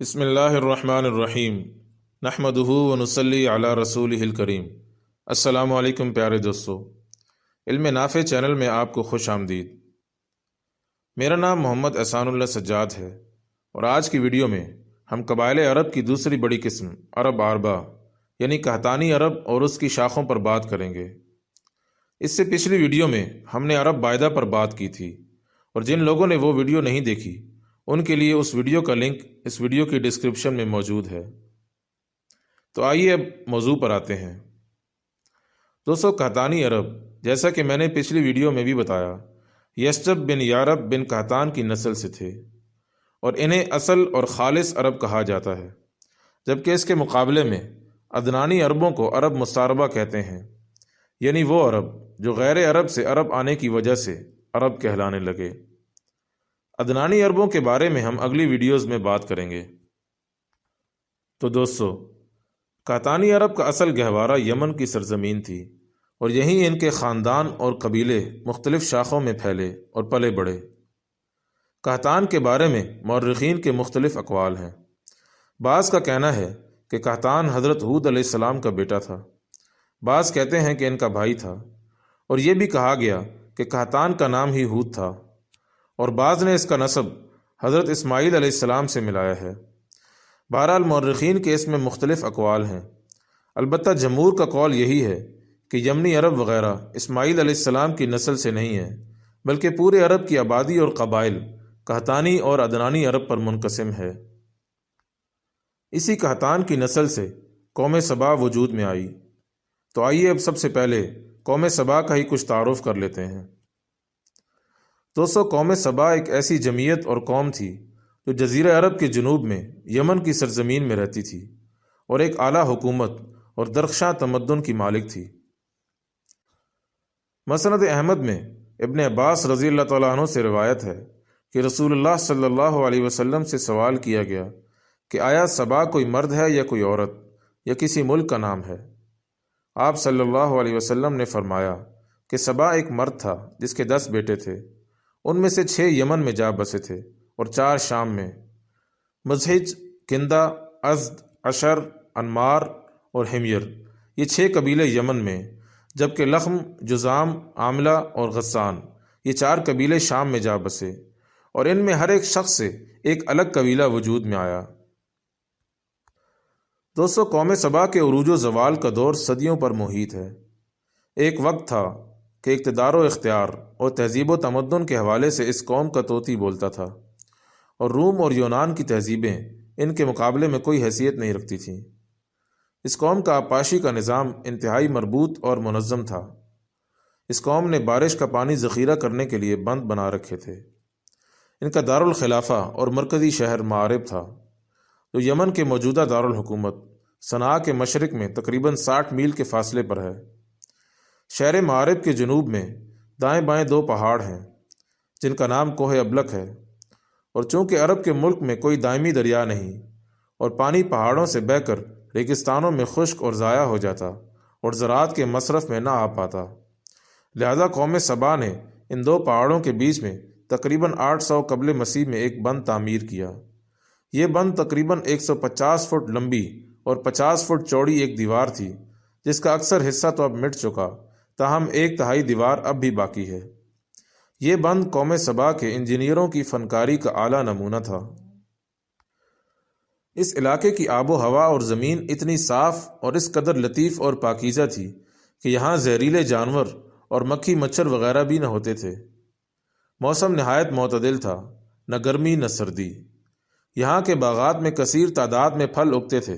बसमीम् नहमदहू वनसली अला रसूल करीम। असलकम प्यारे दोस्तों। इल्म नाफ़े चैनल में आपको खुश आमदीद। मेरा नाम मोहम्मद एहसानुल्लाह सज्जाद है और आज की वीडियो में हम कबाइल अरब की दूसरी बड़ी किस्म, अरब आरबा, यानी कहतानी अरब और उसकी शाखों पर बात करेंगे। इससे पिछली वीडियो में हमने अरब वायदा पर बात की थी और जिन लोगों ने वो वीडियो नहीं देखी उनके लिए उस वीडियो का लिंक इस वीडियो की डिस्क्रिप्शन में मौजूद है। तो आइए अब मौजू पर आते हैं। दोस्तों, कहतानी अरब, जैसा कि मैंने पिछली वीडियो में भी बताया, यशब बिन यारब बिन कहतान की नस्ल से थे और इन्हें असल और खालिस अरब कहा जाता है, जबकि इसके मुकाबले में अदनानी अरबों को अरब मुस्तारबा कहते हैं। यानी वो अरब जो गैर अरब से अरब आने की वजह से अरब कहलाने लगे। अदनानी अरबों के बारे में हम अगली वीडियोस में बात करेंगे। तो दोस्तों, कातानी अरब का असल गहवारा यमन की सरजमीन थी और यहीं इनके ख़ानदान और कबीले मुख्तलिफ़ शाखों में फैले और पले बढ़े। कहतान के बारे में मौरखीन के मुख्तलिफ़ अकवाल हैं। बाज़ का कहना है कि कहतान हज़रत हूद आसमाम का बेटा था। बाज़ कहते हैं कि इनका भाई था और यह भी कहा गया कि कहतान का नाम ही हूद था। और बाज़ ने इसका नसब हज़रत इसमाईल से मिलाया है। बहरहाल मौरखीन के इसमें मुख्तलिफ़ अकवाल हैं। अलबत् जमूर का कौल यही है कि यमनी अरब वगैरह इसमाईल की नस्ल से नहीं है, बल्कि पूरे अरब की आबादी और कबाइल, कहतानी और अदनानी अरब पर मुनकसम है। इसी कहतान की नस्ल से कौम सबा वजूद में आई। तो आइए अब सबसे पहले कौम सबा का ही कुछ तारुफ कर लेते हैं। दोस्तों, कौम सबा एक ऐसी जमीयत और कौम थी, जो जजीर अरब के जनूब में यमन की सरजमीन में रहती थी और एक आला हुकूमत और दरख्शां तमदन की मालिक थी। मसनद अहमद में इबन अब्बास रज़ी अल्लाह से रवायत है कि रसूलुल्लाह सल्लल्लाहु अलैहि वसल्लम से सवाल किया गया कि आया सबा कोई मर्द है या कोई औरत, या किसी मुल्क का नाम है? आप सल्लल्लाहु अलैहि वसल्लम ने फरमाया कि सबा एक मर्द था जिसके दस बेटे थे। उनमें से छः यमन में जा बसे थे और चार शाम में। मजहिज, किंदा, अजद, अशर, अनमार और हिमयर, ये छः कबीले यमन में, जबकि लखम, जुज़ाम, आमला और गस्सान, ये चार कबीले शाम में जा बसे। और इनमें हर एक शख्स से एक अलग कबीला वजूद में आया। दोस्तों, कौम सबा के अरूज जवाल का दौर सदियों पर मुहित है। एक वक्त था कि इकतदार इख्तियार और तहजीब व तमदन के हवाले से इस कौम का तोती बोलता था। और रूम और यूनान की तहजीबें इनके मुकाबले में कोई हैसियत नहीं रखती थीं। इस कौम का आपाशी का निज़ाम इंतहाई मरबूत और मनज़म था। इस कौम ने बारिश का पानी ज़ख़ीरा करने के लिए बंद बना रखे थे। इनका दारुल खिलाफा और मरकज़ी शहर मारब था। जो यमन के मौजूदा दारुल हुकूमत सना के मशरक में तकरीबन साठ मील के फासले पर है। शहर मारब के जनूब में दाएँ बाएँ दो पहाड़ हैं, जिनका नाम कोह अबलक है, और चूँकि अरब के मुल्क में कोई दायमी दरिया नहीं, और पानी पहाड़ों से बहकर रेगिस्तानों में खुश्क और ज़ाया हो जाता, और ज़रात के मसरफ में ना आ पाता। लिहाजा कौम सबा ने इन दो पहाड़ों के बीच में तकरीबन 800 कबल मसीह में एक बंद तामीर किया। ये बंद तकरीबन 150 फुट लंबी और 50 फुट चौड़ी एक दीवार थी, जिसका अक्सर हिस्सा तो अब मिट चुका ताहम एक तहाई दीवार अब भी बाकी है। ये बंद कौम सबा के इंजीनियरों की फनकारी का आला नमूना था। इस इलाके की आबो हवा और ज़मीन इतनी साफ़ और इस कदर लतीफ़ और पाकिज़ा थी कि यहाँ जहरीले जानवर और मक्खी मच्छर वगैरह भी न होते थे। मौसम नहायत मतदिल था, न गर्मी, न सर्दी। यहाँ के बागात में कसीर तादाद में फल उगते थे।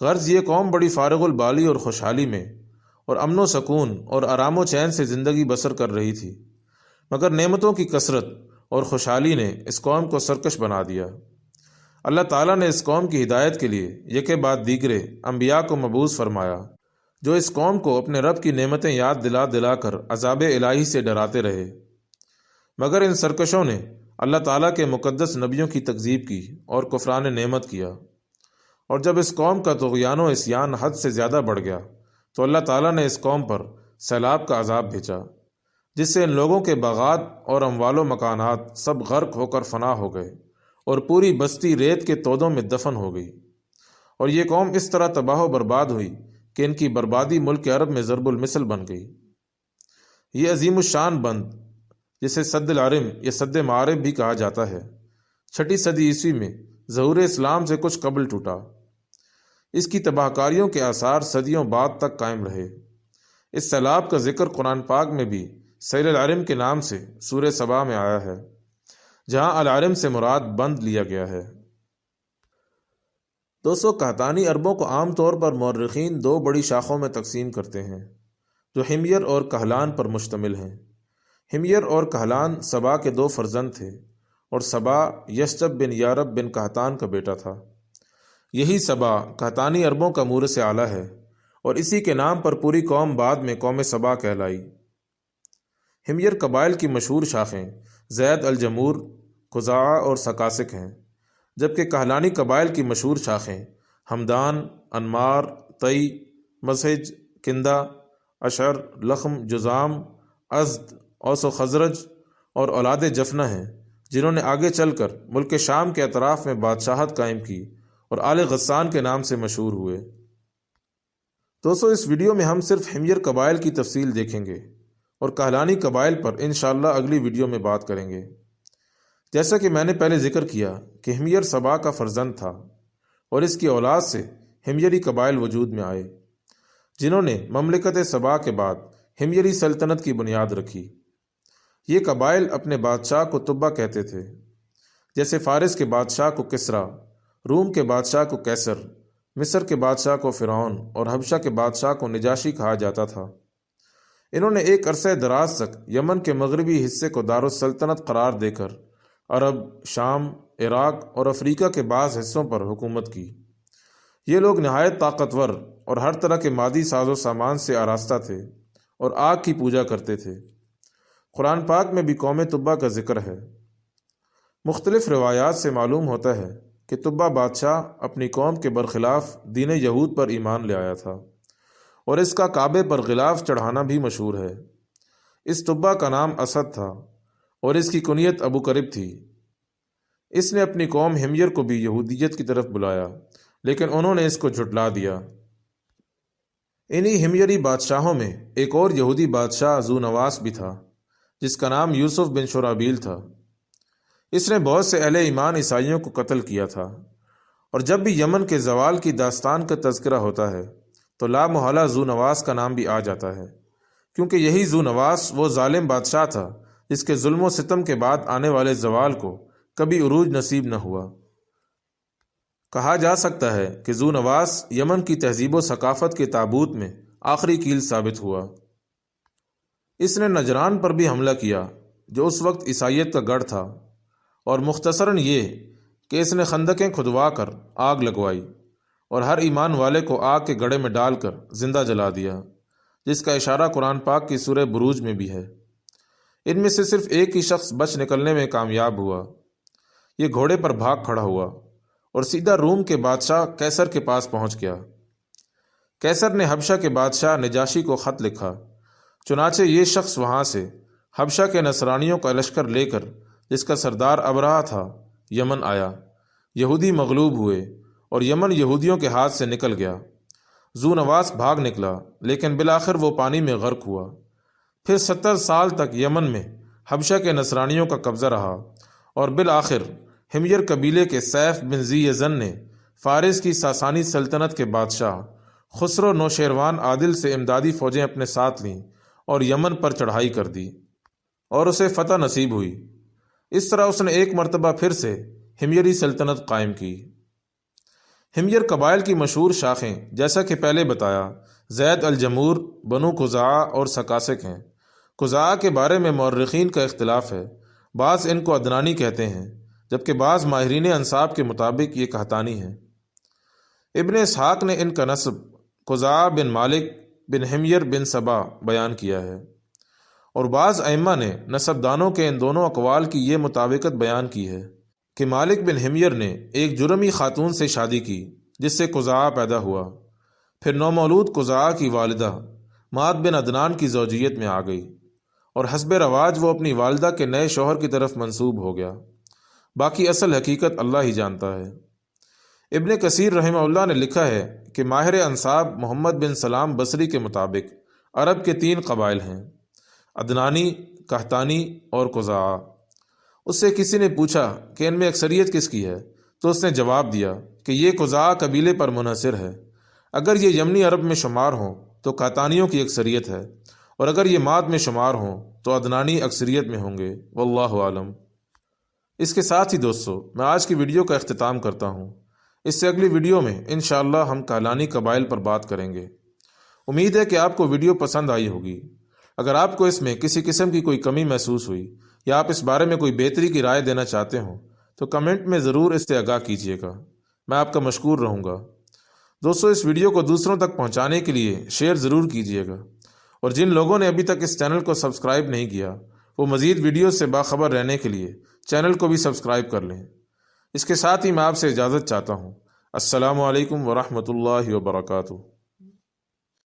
गर्ज ये कौम बड़ी फारगुल बाली और खुशहाली में और अमन सकून और आराम चैन से ज़िंदगी बसर कर रही थी। मगर नेमतों की कसरत और खुशहाली ने इस कौम को सरकश बना दिया। अल्लाह ताला ने इस कौम की हिदायत के लिए यके बाद दीगरे अम्बिया को मबूज फरमाया, जो इस कौम को अपने रब की नेमतें याद दिला दिलाकर अजाब इलाही से डराते रहे। मगर इन सरकशों ने अल्लाह ताला के मुकद्दस नबियों की तकजीब की और कुफरान नेमत किया। और जब इस कौम का तोयान इसयान हद से ज़्यादा बढ़ गया तो अल्लाह ताला ने इस कौम पर सैलाब का अजाब भेजा, जिससे इन लोगों के बागात और अमवालो मकानात सब गर्क होकर फना हो गए और पूरी बस्ती रेत के तोदों में दफन हो गई। और ये कौम इस तरह तबाह बर्बाद हुई कि इनकी बर्बादी मुल्क अरब में ज़रबुल मिसल बन गई। ये अजीम शान बंद, जिसे सद्दल आरिम या सद मारब भी कहा जाता है, छठी सदी ईस्वी में जहूर इस्लाम से कुछ कबल टूटा। इसकी तबाहकारियों के आसार सदियों बाद तक कायम रहे। इस सैलाब का ज़िक्र कुरान पाक में भी सैल अलम के नाम से सूर सबा में आया है, जहाँ अलारम से मुराद बंद लिया गया है। दोस्तों कहतानी अरबों को आमतौर पर मौरखीन दो बड़ी शाखों में तकसीम करते हैं, जो हिमियर और कहलान पर मुश्तमिल हैं। हिमियर और कहलान सबा के दो फर्जंद थे, और सबा यशब बिन यारब बिन कहतान का बेटा था। यही सबा कहतानी अरबों का मूर से आला है, और इसी के नाम पर पूरी कौम बाद में कौम सबा कहलाई। हिमियर कबाइल की मशहूर शाखें जैद अलजमूर, खुजा और सकासिक हैं, जबकि कहलानी कबाइल की मशहूर शाखें हमदान, अनमार, तई मसज किंदा, अशर, लखम, जुज़ाम, अजद, औस खजरज और औलाद जफना हैं, जिन्होंने आगे चलकर मुल्क शाम के अतराफ़ में बादशाहत कायम की। और आल गस्सान के नाम से मशहूर हुए। दोस्तों, इस वीडियो में हम सिर्फ़ हिमियर कबाइल की तफसील देखेंगे और कहलानी कबाइल पर इन अगली वीडियो में बात करेंगे। जैसा कि मैंने पहले ज़िक्र किया कि हिमियर सबा का फर्जंद था और इसकी औलाद से हिमियरी कबाइल वजूद में आए, जिन्होंने ममलिकत सबा के बाद हिमियरी सल्तनत की बुनियाद रखी। ये कबाइल अपने बादशाह को तुब्बा कहते थे, जैसे फ़ारिस के बादशाह को किसरा रूम के बादशाह को कैसर, मिस्र के बादशाह को फ़िरौन और हबशा के बादशाह को निजाशी कहा जाता था। इन्होंने एक अरसे दराज तक यमन के मगरबी हिस्से को दारुसल्तनत करार देकर अरब, शाम, इराक और अफ्रीका के बाज़ हिस्सों पर हुकूमत की। ये लोग नहायत ताकतवर और हर तरह के मादी साजो सामान से आरास्ता थे और आग की पूजा करते थे। कुरान पाक में भी कौम तुब्बा का ज़िक्र है। मुख्तलिफ़ रवायात से मालूम होता है कि तुब्बा बादशाह अपनी कौम के बरखिलाफ़ दीन यहूद पर ईमान ले आया था और इसका काबे पर गिलाफ चढ़ाना भी मशहूर है। इस तुब्बा का नाम असद था और इसकी कुनीत अबू करीब थी। इसने अपनी कौम हिमियर को भी यहूदियत की तरफ़ बुलाया, लेकिन उन्होंने इसको झुटला दिया। इन्हीं हिमियरी बादशाहों में एक और यहूदी बादशाह जू नवास भी था, जिसका नाम यूसुफ बिन शुराबील था। इसने बहुत से अहले ईमान ईसाइयों को कत्ल किया था। और जब भी यमन के जवाल की दास्तान का तस्करा होता है तो ला मोहला जू नवास का नाम भी आ जाता है। क्योंकि यही जू नवास वो ालिम बादशाह था, जिसके जुल्म सितम के बाद आने वाले जवाल को कभी उरूज नसीब न हुआ। कहा जा सकता है कि जू नवास यमन की तहजीब व सकाफत के ताबूत में आखिरी कील साबित हुआ। इसने नजरान पर भी हमला किया, जो उस वक्त ईसाइत का गढ़ था। और मुख्तसरन ये कि इसने खंदकें खुदवा कर आग लगवाई और हर ईमान वाले को आग के गड़े में डालकर ज़िंदा जला दिया, जिसका इशारा कुरान पाक की सूर्य बुरूज में भी है। इनमें से सिर्फ़ एक ही शख्स बच निकलने में कामयाब हुआ। ये घोड़े पर भाग खड़ा हुआ और सीधा रूम के बादशाह कैसर के पास पहुँच गया। कैसर ने हबशा के बादशाह निजाशी को ख़त लिखा, चुनाचे ये शख्स वहाँ से हबशा के नसरानियों का लश्कर लेकर जिसका सरदार अबराह था, यमन आया। यहूदी मगलूब हुए और यमन यहूदियों के हाथ से निकल गया। जू नवास भाग निकला, लेकिन बिलाखिर वो पानी में गर्क हुआ। फिर सत्तर साल तक यमन में हबशा के नसरानियों का कब्ज़ा रहा और बिलाखिर हिमियर कबीले के सैफ बिन जी जन ने फ़ारिस की सासानी सल्तनत के बादशाह, खुसरो नौशेरवान आदिल से इमदादी फ़ौजें अपने साथ लीं और यमन पर चढ़ाई कर दी और उसे फ़तह नसीब हुई। इस तरह उसने एक मरतबा फिर से हिमियरी सल्तनत कायम की। हिमियर कबाइल की मशहूर शाखें, जैसा कि पहले बताया, जैद अलजमूर, बनु खुजा और सकासिक हैं। खुजा के बारे में मौरखीन का इख्तलाफ है। बाज़ इनको अदनानी कहते हैं, जबकि बाज़ माहरीन अनसाब के मुताबिक ये कहतानी है। इबन इसहाक ने इनका नस्ब खुजा बिन मालिक बिन हिमियर बिन सबा बयान किया है। और बाज़ अम्मा ने नसबदानों के इन दोनों अकवाल की ये मुताबिकत बयान की है कि मालिक बिन हिमियर ने एक जुर्मी खातून से शादी की, जिससे कुजा पैदा हुआ। फिर नौमौलूद कुजा की वालदा माद बिन अदनान की जौजियत में आ गई और हसब रवाज वो अपनी वालदा के नए शोहर की तरफ़ मंसूब हो गया। बाकी असल हकीकत अल्लाह ही जानता है। इब्न कसीर रहमउल्लाह ने लिखा है कि माहिर अंसाब मोहम्मद बिन सलाम बसरी के मुताबिक अरब के तीन कबाइल हैं। अदनानी, कहतानी और कुजा। उससे किसी ने पूछा कि इनमें अक्सरियत किसकी है? तो उसने जवाब दिया कि ये कुजा कबीले पर मुनहसर है। अगर ये यमनी अरब में शुमार हों तो कातानियों की अक्सरियत है। और अगर ये माद में शुमार हों तो अदनानी अक्सरियत में होंगे। वल्लाह आलम। इसके साथ ही दोस्तों, मैं आज की वीडियो का अख्ताम करता हूँ। इससे अगली वीडियो में इन हम कालानी कबाइल पर बात करेंगे। उम्मीद है कि आपको वीडियो पसंद आई होगी। अगर आपको इसमें किसी किस्म की कोई कमी महसूस हुई, या आप इस बारे में कोई बेहतरी की राय देना चाहते हो तो कमेंट में ज़रूर इससे आगाह कीजिएगा। मैं आपका मशहूर रहूँगा। दोस्तों, इस वीडियो को दूसरों तक पहुँचाने के लिए शेयर ज़रूर कीजिएगा। और जिन लोगों ने अभी तक इस चैनल को सब्सक्राइब नहीं किया, वो मज़ीद वीडियो से बाखबर रहने के लिए चैनल को भी सब्सक्राइब कर लें। इसके साथ ही मैं आपसे इजाज़त चाहता हूँ। असलकम वरहमल वर्का